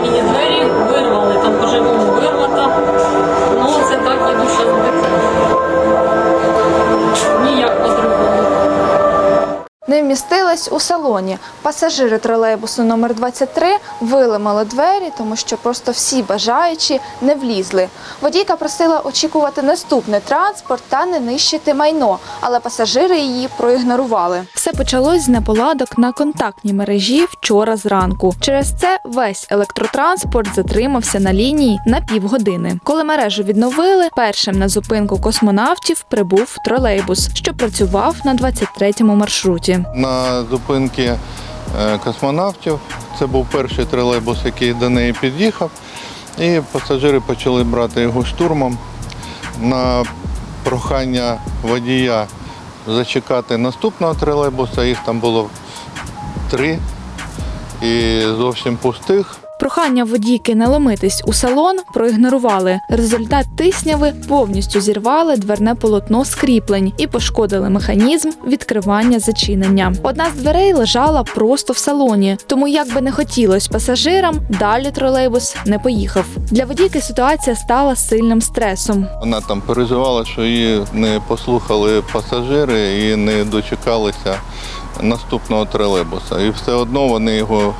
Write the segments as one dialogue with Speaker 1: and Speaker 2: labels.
Speaker 1: половині двері,
Speaker 2: Не вмістились у салоні. Пасажири тролейбусу номер 23 виламали двері, тому що просто всі бажаючі не влізли. Водійка просила очікувати наступний транспорт та не нищити майно, але пасажири її проігнорували. Все почалось з неполадок на контактній мережі вчора зранку. Через це весь електротранспорт затримався на лінії на півгодини. Коли мережу відновили, першим на зупинку космонавтів прибув тролейбус, що працював на 23-му маршруті.
Speaker 3: На зупинки е, космонавтів це був перший тролейбус, який до неї під'їхав, і пасажири почали брати його штурмом. На прохання водія зачекати наступного тролейбуса, їх там було три і зовсім пустих.
Speaker 2: Прохання водійки не ломитись у салон проігнорували. Результат тисняви повністю зірвали дверне полотно скріплень і пошкодили механізм відкривання зачинення. Одна з дверей лежала просто в салоні, тому як би не хотілось пасажирам, далі тролейбус не поїхав. Для водійки ситуація стала сильним стресом.
Speaker 3: Вона там переживала, що її не послухали пасажири і не дочекалися наступного тролейбуса. І все одно вони його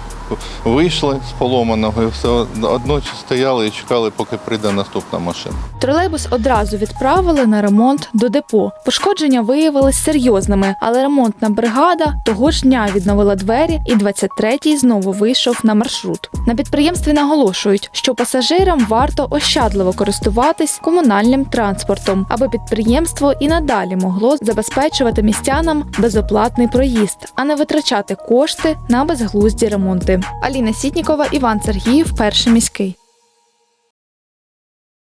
Speaker 3: вийшли з поломаного і все одно стояли і чекали, поки прийде наступна машина.
Speaker 2: Тролейбус одразу відправили на ремонт до депо. Пошкодження виявились серйозними, але ремонтна бригада того ж дня відновила двері, і 23-й знову вийшов на маршрут. На підприємстві наголошують, що пасажирам варто ощадливо користуватись комунальним транспортом, аби підприємство і надалі могло забезпечувати містянам безоплатний проїзд, а не витрачати кошти на безглузді ремонти. Аліна Сітнікова, Іван Сергіїв, перший міський.